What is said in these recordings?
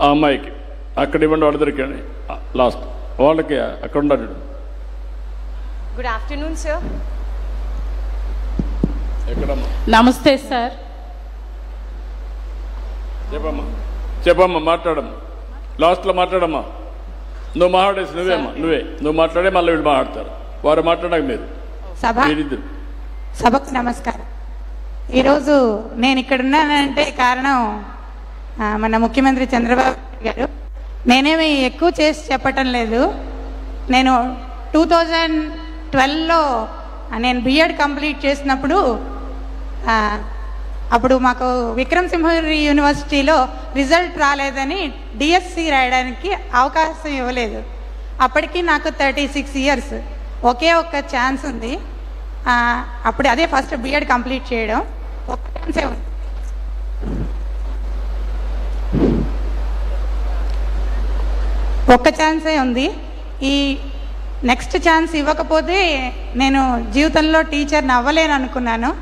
ఆ అమ్మాయికి అక్కడ ఇవ్వండి వాళ్ళ దగ్గరికి లాస్ట్. వాళ్ళకి అక్కడ ఉండాలి afternoon, sir. ఎక్కడమ్మా? నమస్తే సార్. చెప్పమ్మా. చెప్పమ్మా మాట్లాడమ్మా. లాస్ట్లో మాట్లాడమ్మా. నువ్వు మాట్లాడేసి నువ్వేమ్మా నువ్వే. నువ్వు మాట్లాడే మళ్ళీ వీళ్ళు మాట్లాడతారు. వారు మాట్లాడక మీరు సభ. మీరిద్దరు సభకు నమస్కారం. ఈరోజు నేను ఇక్కడ ఉన్నానంటే కారణం మన ముఖ్యమంత్రి చంద్రబాబు గారు. నేనేమి ఎక్కువ చేసి చెప్పటం లేదు. నేను టూ థౌజండ్ ట్వెల్వ్లో నేను బిఎడ్ కంప్లీట్ చేసినప్పుడు అప్పుడు మాకు విక్రమ్ సింహగిరి యూనివర్సిటీలో రిజల్ట్ రాలేదని డిఎస్సి రాయడానికి అవకాశం ఇవ్వలేదు. అప్పటికి నాకు థర్టీ సిక్స్ ఇయర్స్. ఒకే ఒక్క ఛాన్స్ ఉంది. అప్పుడు అదే ఫస్ట్ బిఎడ్ కంప్లీట్ చేయడం. ఒక ఛాన్సే ఉంది. ఒక్క ఛాన్సే ఉంది. ఈ నెక్స్ట్ ఛాన్స్ ఇవ్వకపోతే నేను జీవితంలో టీచర్ని అవ్వలేను అనుకున్నాను.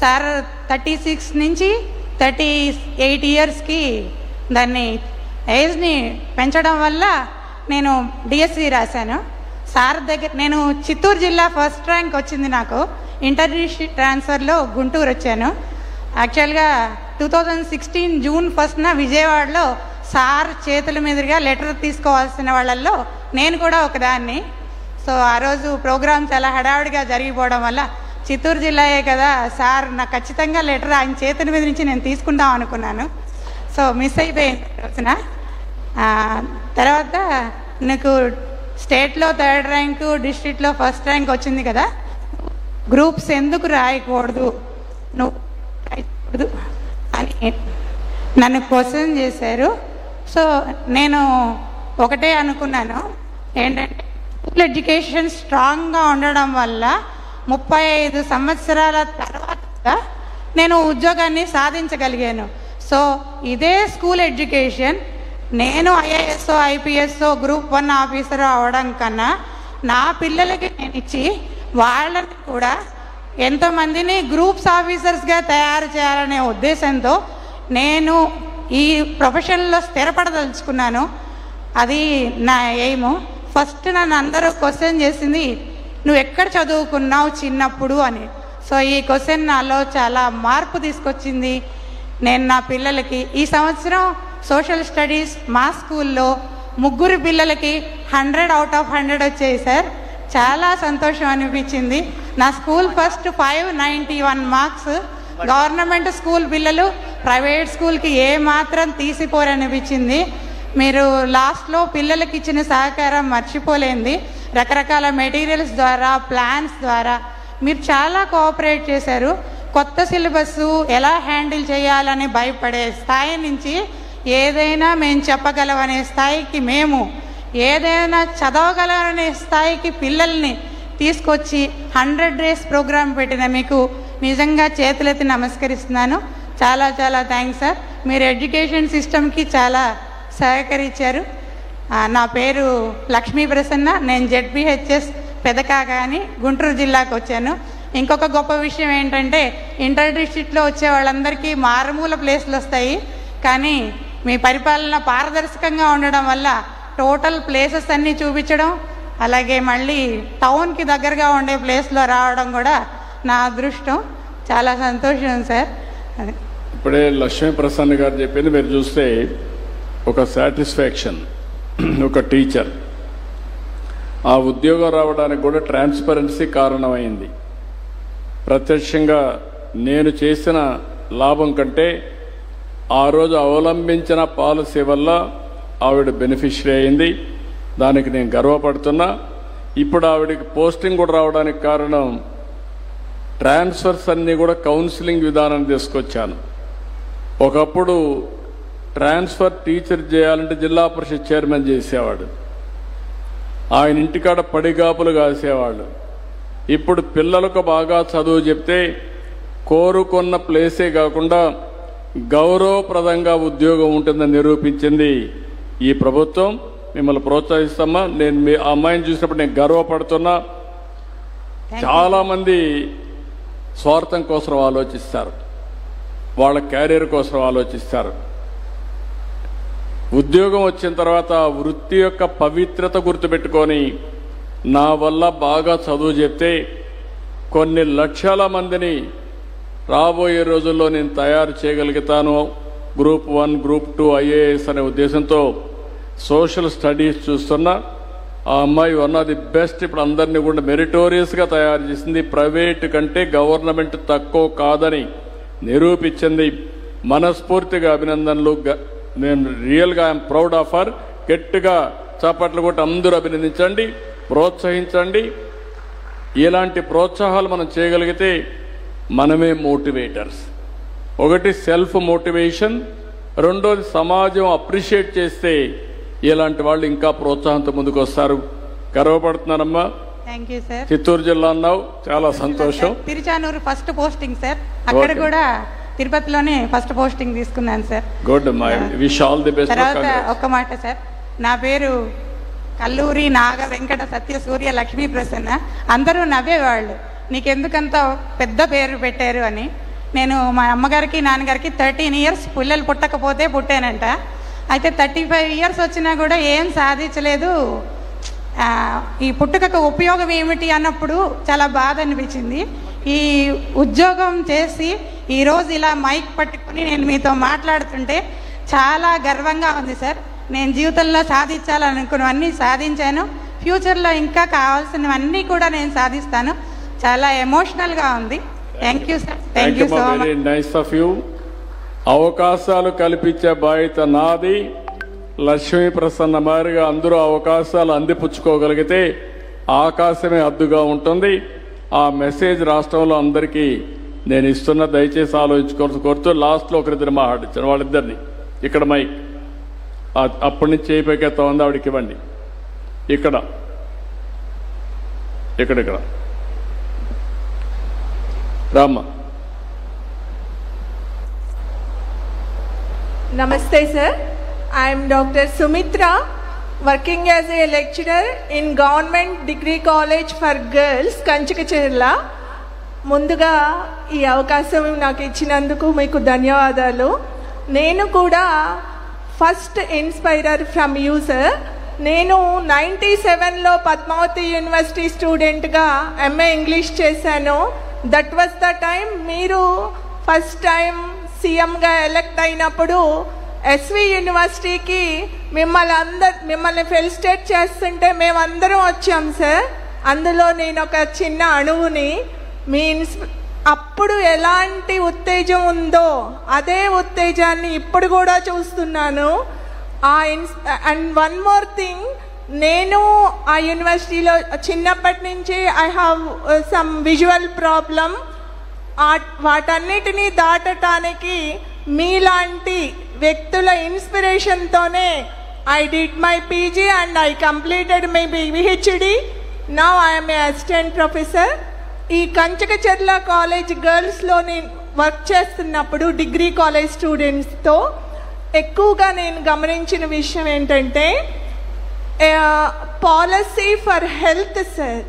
సార్ థర్టీ సిక్స్ నుంచి థర్టీ ఎయిట్ ఇయర్స్కి దాన్ని ఏజ్ని పెంచడం వల్ల నేను డిఎస్సి రాశాను. సార్ దగ్గర నేను చిత్తూరు జిల్లా ఫస్ట్ ర్యాంక్ వచ్చింది నాకు. ఇంటర్ ట్రాన్స్ఫర్లో గుంటూరు వచ్చాను. యాక్చువల్గా టూ థౌజండ్ సిక్స్టీన్ జూన్ ఫస్ట్న విజయవాడలో సార్ చేతుల మీదుగా లెటర్ తీసుకోవాల్సిన వాళ్ళల్లో నేను కూడా ఒకదాన్ని. సో ఆ రోజు ప్రోగ్రామ్ చాలా హడావుడిగా జరిగిపోవడం వల్ల చిత్తూరు జిల్లాయే కదా సార్ నాకు ఖచ్చితంగా లెటర్ ఆయన చేతుల మీద నుంచి నేను తీసుకుందాం అనుకున్నాను. సో మిస్ అయిపోయింది రోజున. తర్వాత నీకు స్టేట్లో థర్డ్ ర్యాంకు డిస్ట్రిక్ట్లో ఫస్ట్ ర్యాంక్ వచ్చింది కదా. గ్రూప్స్ ఎందుకు రాయకూడదు? నువ్వు రాయకూడదు అని నన్ను క్వశ్చన్ చేశారు. సో నేను ఒకటే అనుకున్నాను. ఏంటంటే స్కూల్ ఎడ్యుకేషన్ స్ట్రాంగ్గా ఉండడం వల్ల ముప్పై ఐదు సంవత్సరాల తర్వాత నేను ఉద్యోగాన్ని సాధించగలిగాను. సో ఇదే స్కూల్ ఎడ్యుకేషన్ నేను ఐఏఎస్ఓ ఐపీఎస్ఓ గ్రూప్ వన్ ఆఫీసర్ అవడం కన్నా నా పిల్లలకి నేను ఇచ్చి వాళ్ళని కూడా ఎంతమందిని గ్రూప్స్ ఆఫీసర్స్గా తయారు చేయాలనే ఉద్దేశంతో నేను ఈ ప్రొఫెషన్లో స్థిరపడదలుచుకున్నాను. అది నా ఎయిము ఫస్ట్ నన్ను అందరూ క్వశ్చన్ చేసింది నువ్వు ఎక్కడ చదువుకున్నావు చిన్నప్పుడు? అని. సో ఈ క్వశ్చన్ నాలో చాలా మార్పు తీసుకొచ్చింది నేను నా పిల్లలకి. ఈ సంవత్సరం సోషల్ స్టడీస్ మా స్కూల్లో ముగ్గురు పిల్లలకి హండ్రెడ్ అవుట్ ఆఫ్ హండ్రెడ్ వచ్చాయి సార్. చాలా సంతోషం అనిపించింది. నా school first five ninety one marks government school పిల్లలు ప్రైవేట్ స్కూల్కి ఏ మాత్రం తీసిపోరనిపించింది. మీరు లాస్ట్లో పిల్లలకి ఇచ్చిన సహకారం మర్చిపోలేంది. రకరకాల మెటీరియల్స్ ద్వారా ప్లాన్స్ ద్వారా మీరు చాలా కోఆపరేట్ చేశారు. కొత్త సిలబస్ ఎలా హ్యాండిల్ చేయాలని భయపడే స్థాయి నుంచి ఏదైనా మేము చెప్పగలమనే స్థాయికి మేము ఏదైనా చదవగలమనే స్థాయికి పిల్లల్ని తీసుకొచ్చి హండ్రెడ్ డేస్ ప్రోగ్రాం పెట్టిన మీకు నిజంగా చేతులెత్తి నమస్కరిస్తున్నాను. చాలా చాలా థ్యాంక్స్ సార్ మీరు ఎడ్యుకేషన్ సిస్టమ్కి చాలా సహకరించారు. నా పేరు లక్ష్మీ ప్రసన్న. నేను జెడ్పిహెచ్ఎస్ పెదకా కానీ గుంటూరు జిల్లాకు వచ్చాను. ఇంకొక గొప్ప విషయం ఏంటంటే ఇంటర్ డిస్ట్రిక్ట్లో వచ్చే వాళ్ళందరికీ మారుమూల ప్లేస్లు వస్తాయి. కానీ మీ పరిపాలన పారదర్శకంగా ఉండడం వల్ల టోటల్ ప్లేసెస్ అన్నీ చూపించడం అలాగే మళ్ళీ టౌన్కి దగ్గరగా ఉండే ప్లేస్లో రావడం కూడా నా అదృష్టం. చాలా సంతోషం సార్ అదే. ఇప్పుడే లక్ష్మీ ప్రసన్న గారు చెప్పింది మీరు చూస్తే ఒక సాటిస్ఫాక్షన్ ఒక టీచర్. ఆ ఉద్యోగం రావడానికి కూడా ట్రాన్స్పరెన్సీ కారణమైంది. ప్రత్యక్షంగా నేను చేసిన లాభం కంటే ఆ రోజు అవలంబించిన పాలసీ వల్ల ఆవిడ బెనిఫిషరీ అయింది. దానికి నేను గర్వపడుతున్నా. ఇప్పుడు ఆవిడకి పోస్టింగ్ కూడా రావడానికి కారణం ట్రాన్స్ఫర్స్ అన్నీ కూడా కౌన్సిలింగ్ విధానం తీసుకొచ్చాను. ఒకప్పుడు ట్రాన్స్ఫర్ టీచర్ చేయాలంటే జిల్లా పరిషత్ చైర్మన్ చేసేవాడు. ఆయన ఇంటికాడ పడిగాపులు కాసేవాళ్ళు. ఇప్పుడు పిల్లలకు బాగా చదువు చెప్తే కోరుకున్న ప్లేసే కాకుండా గౌరవప్రదంగా ఉద్యోగం ఉంటుందని నిరూపించింది ఈ ప్రభుత్వం. మిమ్మల్ని ప్రోత్సహిస్తామా నేను మీ అమ్మాయిని చూసినప్పుడు నేను గర్వపడుతున్నా. చాలా మంది స్వార్థం కోసం ఆలోచిస్తారు. వాళ్ళ క్యారియర్ కోసం ఆలోచిస్తారు. ఉద్యోగం వచ్చిన తర్వాత వృత్తి యొక్క పవిత్రత గుర్తుపెట్టుకొని నా వల్ల బాగా చదువు చెప్తే కొన్ని లక్షల మందిని రాబోయే రోజుల్లో నేను తయారు చేయగలుగుతాను. Group one group two IAS అనే ఉద్దేశంతో సోషల్ స్టడీస్ చూస్తున్నా ఆ అమ్మాయి వన్ ఆఫ్ ది బెస్ట్ ఇప్పుడు అందరినీ కూడా మెరిటోరియస్గా తయారు చేసింది. ప్రైవేట్ కంటే గవర్నమెంట్ తక్కువ కాదని నిరూపించింది మనస్ఫూర్తిగా అభినందనలు. నేను రియల్గా ఐఎమ్ ప్రౌడ్ ఆఫ్ హర్. గట్టిగా చప్పట్లు కొట్టి అందరూ అభినందించండి ప్రోత్సహించండి. ఇలాంటి ప్రోత్సాహాలు మనం చేయగలిగితే మనమే మోటివేటర్స్. ఒకటి సెల్ఫ్ మోటివేషన్ రెండోది సమాజం అప్రిషియేట్ చేస్తే ఇలాంటి వాళ్ళు ఇంకా ప్రోత్సాహంతో ముందుకు వస్తారు గర్వపడుతున్నారమ్మా చిత్తూరు జిల్లా అన్నావు. చాలా సంతోషం. తిరుచానూరు ఫస్ట్ పోస్టింగ్ సార్ అక్కడ. కూడా తిరుపతిలోనే ఫస్ట్ పోస్టింగ్ తీసుకున్నాను sir good wish all the best తర్వాత ఒక్క మాట సార్ నా పేరు కల్లూరి నాగ వెంకట సత్య సూర్య లక్ష్మీ ప్రసన్న. అందరూ నవ్వేవాళ్ళు. నీకెందుకంత పెద్ద పేరు పెట్టారు అని. నేను మా అమ్మగారికి నాన్నగారికి థర్టీన్ ఇయర్స్ పిల్లలు పుట్టకపోతే పుట్టానంట. అయితే థర్టీ ఫైవ్ ఇయర్స్ వచ్చినా కూడా ఏం సాధించలేదు. ఈ పుట్టుకకు ఉపయోగం ఏమిటి అన్నప్పుడు చాలా బాధ అనిపించింది. ఈ ఉద్యోగం చేసి ఈరోజు ఇలా మైక్ పట్టుకుని నేను మీతో మాట్లాడుతుంటే చాలా గర్వంగా ఉంది సార్. నేను జీవితంలో సాధించాలనుకున్నవన్నీ సాధించాను. ఫ్యూచర్లో ఇంకా కావాల్సినవన్నీ కూడా నేను సాధిస్తాను. చాలా ఎమోషనల్గా ఉంది. Thank you sir. Thank you so much nice of you అవకాశాలు కల్పించే బాధ్యత నాది. లక్ష్మీ ప్రసన్న మారిగా అందరూ అవకాశాలు అందిపుచ్చుకోగలిగితే ఆకాశమే అద్దుగా ఉంటుంది. ఆ మెసేజ్ రాష్ట్రంలో అందరికీ నేను ఇస్తున్న దయచేసి ఆలోచించుకోవచ్చు కోరుతూ లాస్ట్లో ఒకరిద్దరు మాట్లాడించాను వాళ్ళిద్దరిని. ఇక్కడ మైక్ అప్పటి నుంచి చేయి ఉంది ఆవిడకి ఇవ్వండి. ఇక్కడ. ఇక్కడ ఇక్కడ. నమస్తే Namaste. I am Dr. Sumitra, working as a lecturer in Government Degree College for Girls, Kanchikacherla ముందుగా ఈ అవకాశం నాకు ఇచ్చినందుకు మీకు ధన్యవాదాలు. నేను కూడా ఫస్ట్ ఇన్స్పైరర్ ఫ్రమ్ యూజర్ నేను నైంటీ సెవెన్లో పద్మావతి యూనివర్సిటీ స్టూడెంట్గా ఎంఏ ఇంగ్లీష్ చేశాను. దట్ వాస్ ద టైం మీరు ఫస్ట్ టైం సీఎంగా ఎలెక్ట్ అయినప్పుడు ఎస్వి యూనివర్సిటీకి మిమ్మల్ని అందరు మిమ్మల్ని ఫెలిసిటేట్ చేస్తుంటే మేమందరం వచ్చాం సార్. అందులో నేను ఒక చిన్న అణువుని మీ ఇన్స్ప అప్పుడు ఎలాంటి ఉత్తేజం ఉందో అదే ఉత్తేజాన్ని ఇప్పుడు కూడా చూస్తున్నాను. ఆ ఇన్స్ అండ్ వన్ మోర్ థింగ్ నేను ఆ యూనివర్సిటీలో చిన్నప్పటి నుంచి I have some visual problem వాటన్నిటినీ దాటటానికి మీలాంటి వ్యక్తుల ఇన్స్పిరేషన్తోనే I did my PG and I completed my PhD నా ఐఎమ్ ఏ అసిస్టెంట్ ప్రొఫెసర్ ఈ కంచకచెర్ల కాలేజ్ గర్ల్స్లో నేను వర్క్ చేస్తున్నప్పుడు డిగ్రీ కాలేజ్ స్టూడెంట్స్తో ఎక్కువగా నేను గమనించిన విషయం ఏంటంటే పాలసీ ఫర్ హెల్త్ సార్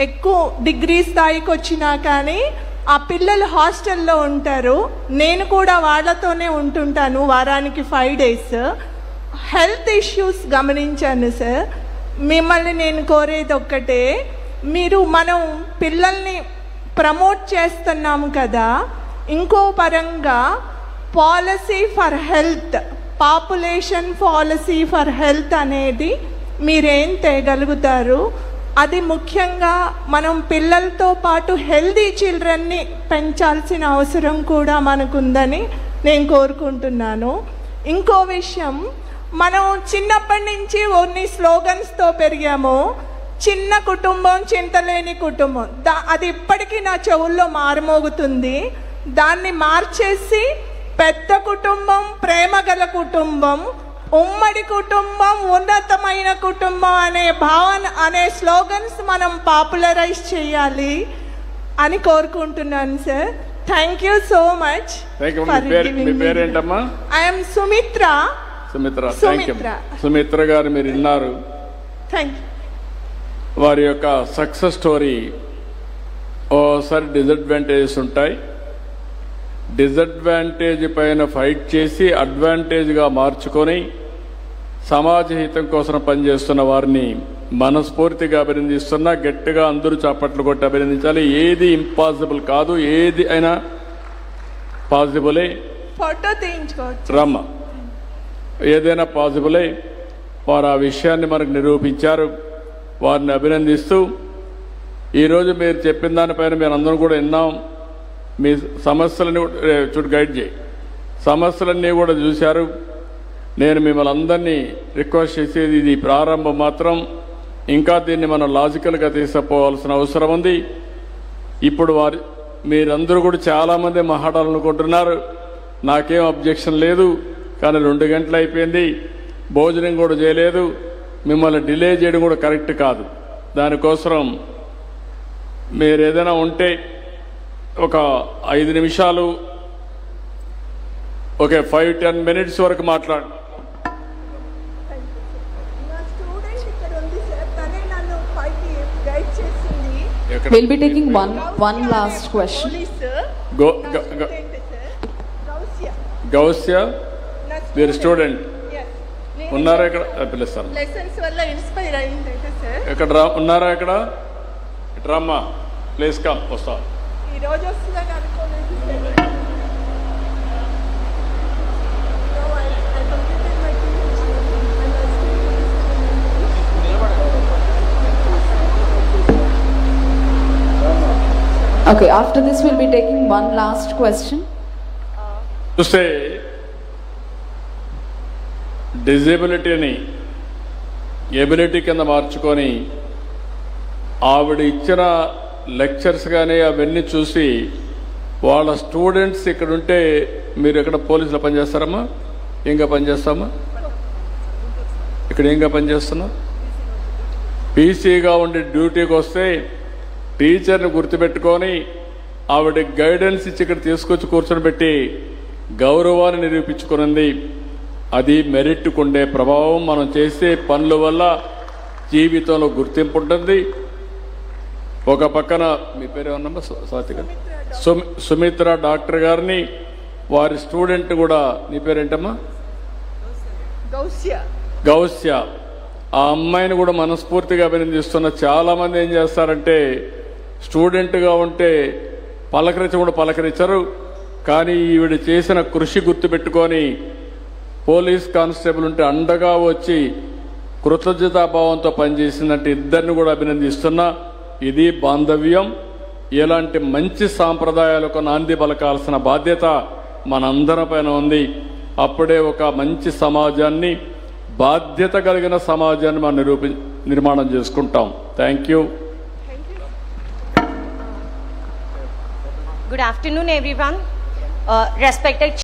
ఎక్కువ డిగ్రీ స్థాయికి వచ్చినా కానీ ఆ పిల్లలు హాస్టల్లో ఉంటారు. నేను కూడా వాళ్ళతోనే ఉంటుంటాను వారానికి ఫైవ్ డేస్ హెల్త్ ఇష్యూస్ గమనించాను సార్ మిమ్మల్ని నేను కోరేది ఒక్కటే మీరు మనం పిల్లల్ని ప్రమోట్ చేస్తున్నాము కదా. ఇంకో పరంగా policy for health population policy for health అనేది మీరేం తేగలుగుతారు అది ముఖ్యంగా మనం పిల్లలతో పాటు హెల్దీ చిల్డ్రన్ని పెంచాల్సిన అవసరం కూడా మనకుందని నేను కోరుకుంటున్నాను. ఇంకో విషయం మనం చిన్నప్పటి నుంచి కొన్ని స్లోగన్స్తో పెరిగాము చిన్న కుటుంబం చింతలేని కుటుంబం దా అది ఇప్పటికీ నా చెవుల్లో మారుమోగుతుంది. దాన్ని మార్చేసి పెద్ద కుటుంబం ప్రేమ గల కుటుంబం ఉమ్మడి కుటుంబం ఉన్నతమైన కుటుంబం అనే భావన అనే స్లోగన్స్ మనం పాపులరైజ్ చేయాలి అని కోరుకుంటున్నాను sir thank you so much పేరేంటమ్మా? ఐఎమ్ సుమిత్ర సుమిత్ర సుమిత్ర. సుమిత్ర గారు మీరు విన్నారు. థ్యాంక్ వారి యొక్క సక్సెస్ స్టోరీ ఓసారి డిసడ్వాంటేజెస్ ఉంటాయి. డిసడ్వాంటేజ్ పైన ఫైట్ చేసి అడ్వాంటేజ్గా మార్చుకొని సమాజ హితం కోసం పనిచేస్తున్న వారిని మనస్ఫూర్తిగా అభినందిస్తున్నా గట్టిగా అందరూ చప్పట్లు కొట్టి అభినందించాలి. ఏది ఇంపాసిబుల్ కాదు ఏది అయినా పాసిబులే ఫోటో తీయించుకోవచ్చు. రమ్మ. ఏదైనా పాసిబులే వారు ఆ విషయాన్ని మనకు నిరూపించారు. వారిని అభినందిస్తూ ఈరోజు మీరు చెప్పిన దానిపైన మీరు అందరం కూడా విన్నాం. మీ సమస్యలని చుట్టూ చూడు గైడ్ చేయి. సమస్యలన్నీ కూడా చూశారు. నేను మిమ్మల్ని అందరినీ రిక్వెస్ట్ చేసేది ఇది ప్రారంభం మాత్రం. ఇంకా దీన్ని మనం లాజికల్గా తీసుకుపోవాల్సిన అవసరం ఉంది. ఇప్పుడు వారి మీరందరూ కూడా చాలామంది మహాడాలనుకుంటున్నారు నాకేం అబ్జెక్షన్ లేదు. కానీ రెండు గంటలు అయిపోయింది. భోజనం కూడా చేయలేదు. మిమ్మల్ని డిలే చేయడం కూడా కరెక్ట్ కాదు. దానికోసం మీరు ఏదైనా ఉంటే ఒక ఐదు నిమిషాలు ఓకే ఫైవ్ టెన్ మినిట్స్ వరకు మాట్లాడు? We'll be taking one, one last question. గ- స్టూడెంట్ సార్ గౌసియా మీరు స్టూడెంట్ ఉన్నారా ఇక్కడ పిలుస్తాను. లెసన్స్ వల్ల ఇన్స్పైర్ అయిందట సార్ ఎక్కడ రా ఉన్నారా ఇక్కడ ఇటు రామ్మా. ప్లేస్ కమ్ వస్తా ఈ రోజు వస్తుందని అనుకోలేదు sir No, I- I completed my PhD and I still Okay, after this, we'll be taking one last question. చూస్తే డిజేబిలిటీని ఎబిలిటీ కింద మార్చుకొని ఆవిడ ఇచ్చిన లెక్చర్స్ కానీ అవన్నీ చూసి వాళ్ళ స్టూడెంట్స్ ఇక్కడ ఉంటే మీరు ఇక్కడ పోలీసులు పనిచేస్తారమ్మా? ఇంకా పనిచేస్తామా? ఇక్కడ ఇంకా పనిచేస్తున్నా పీసీగా ఉండి డ్యూటీకి వస్తే టీచర్ని గుర్తుపెట్టుకొని ఆవిడ గైడెన్స్ ఇచ్చి ఇక్కడ తీసుకొచ్చి కూర్చొని పెట్టి గౌరవాన్ని నిరూపించుకున్నది అది మెరిట్కుండే ప్రభావం మనం చేసే పనుల వల్ల జీవితంలో గుర్తింపు ఉంటుంది. ఒక పక్కన మీ పేరు ఏమన్నా స్వాతి గారు. సుమి సుమిత్ర డాక్టర్ గారిని వారి స్టూడెంట్ కూడా నీ పేరేంటమ్మా? గౌసియా. గౌస్య. ఆ అమ్మాయిని కూడా మనస్ఫూర్తిగా అభినందిస్తున్న చాలా మంది ఏం చేస్తారంటే స్టూడెంట్గా ఉంటే పలకరించకుండా పలకరించరు కానీ ఈవిడ చేసిన కృషి గుర్తుపెట్టుకొని పోలీస్ కానిస్టేబుల్ ఉంటే అండగా వచ్చి కృతజ్ఞతాభావంతో పనిచేసిందంటే ఇద్దరిని కూడా అభినందిస్తున్నా. ఇది బాంధవ్యం. ఇలాంటి మంచి సాంప్రదాయాలకు నాంది పలకాల్సిన బాధ్యత మనందరిపైన ఉంది. అప్పుడే ఒక మంచి సమాజాన్ని బాధ్యత కలిగిన సమాజాన్ని మనం నిరూపి నిర్మాణం చేసుకుంటాం. Thank you good afternoon everyone respected